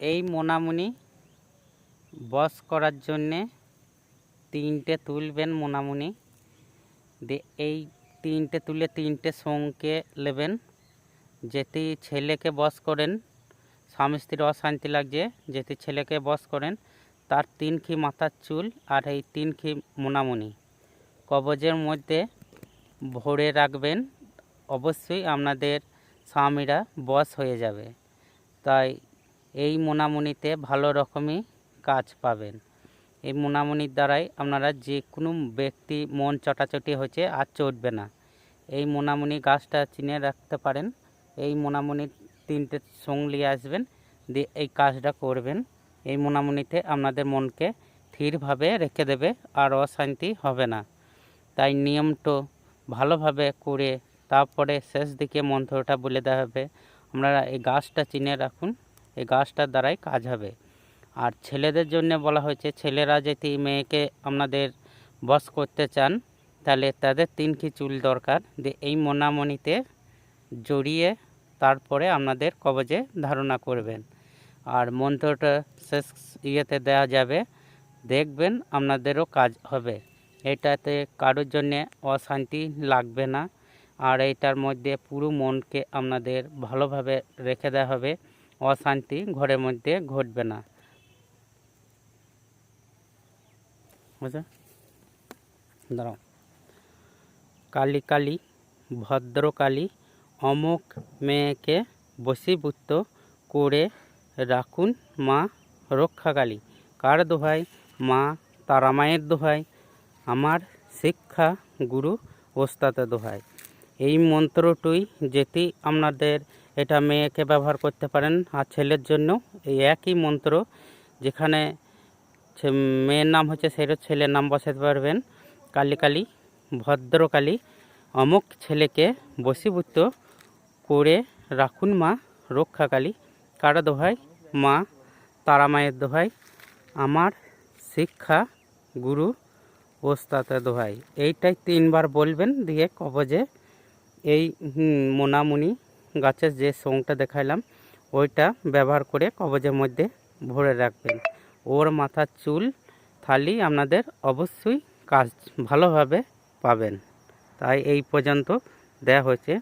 এই মোনামুনি বস করার জন্যে তিনটে তুলবেন মোনামুনি। দিয়ে এই তিনটে তুলে তিনটে সঙ্গে নেবেন। যেটি ছেলেকে বস করেন, স্বামী স্ত্রীর অশান্তি লাগছে, যেটি ছেলেকে বস করেন, তার তিন খি মাথার চুল আর এই তিন খি মোনামুনি। কবজের মধ্যে ভরে রাখবেন, অবশ্যই আপনাদের স্বামীরা বস হয়ে যাবে। তাই এই মোনামুনিতে ভালো রকমই কাজ পাবেন। এই মোনামুনির দ্বারাই আপনারা যে কোনো ব্যক্তি মন চটাচটি হয়েছে আর চটবে না। এই মোনামুনি গাছটা চিনে রাখতে পারেন। এই মোনামুনির তিনটে সং নিয়ে আসবেন, দিয়ে এই কাজটা করবেন। এই মোনামুনিতে আপনাদের মনকে স্থিরভাবে রেখে দেবে, আর অশান্তি হবে না। তাই নিয়মটা ভালোভাবে করে তারপরে শেষ দিকে মন্ত্রটা বলে দেওয়া হবে। আপনারা এই গাছটা চিনে রাখুন। এই গাছটার দ্বারাই কাজ হবে। আর ছেলেদের জন্য বলা হয়েছে, ছেলেরা যদি মেয়েকে আপনাদের বস করতে চান, তাহলে তাদের তিন কি চুল দরকার? দিয়ে এই মোনামণিতে জড়িয়ে তারপরে আপনাদের কবজে ধারণা করবেন। আর মন্ত্রটা শেষ ইয়েতে দেওয়া যাবে, দেখবেন আপনাদেরও কাজ হবে। এটাতে কারোর জন্যে অশান্তি লাগবে না। আর এইটার মধ্যে পুরো মনকে আপনাদের ভালোভাবে রেখে দেওয়া হবে। অশান্তি ঘরের মধ্যে ঘটবে না। বুঝলে? দাঁড়াও। কালী কালী ভদ্রকালী অমুক মেয়েকে বশীভূত করে রাখুন মা রক্ষাকালী। কার দোহাই? মা তারামায়ের দোহাই। আমার শিক্ষা গুরু ওস্তাদের দোহাই। এই মন্ত্রটুই যেটি আপনাদের এটা মেয়েকে ব্যবহার করতে পারেন আর ছেলের জন্য এই একই মন্ত্র যেখানে মেয়ের নাম হচ্ছে সেটা ছেলের নাম বসাতে পারবেন। কালী কালী ভদ্রকালী অমুক ছেলেকে বশীভূত করে রাখুন মা রক্ষাকালী কারা দোহাই, মা, তারা মায়ের দোহাই, আমার শিক্ষা গুরু ওস্তাতে দোহাই। এইটাই তিনবার বলবেন, দিয়ে কবজে এই মোনামুনি গাছের যে সংটা দেখাইলাম, ওইটা ব্যবহার করে কবজের মধ্যে ভরে রাখবেন। ওর মাথার চুল, থালি আপনাদের অবশ্যই কাজ ভালোভাবে পাবেন। তাই এই পর্যন্ত দেয়া হয়েছে।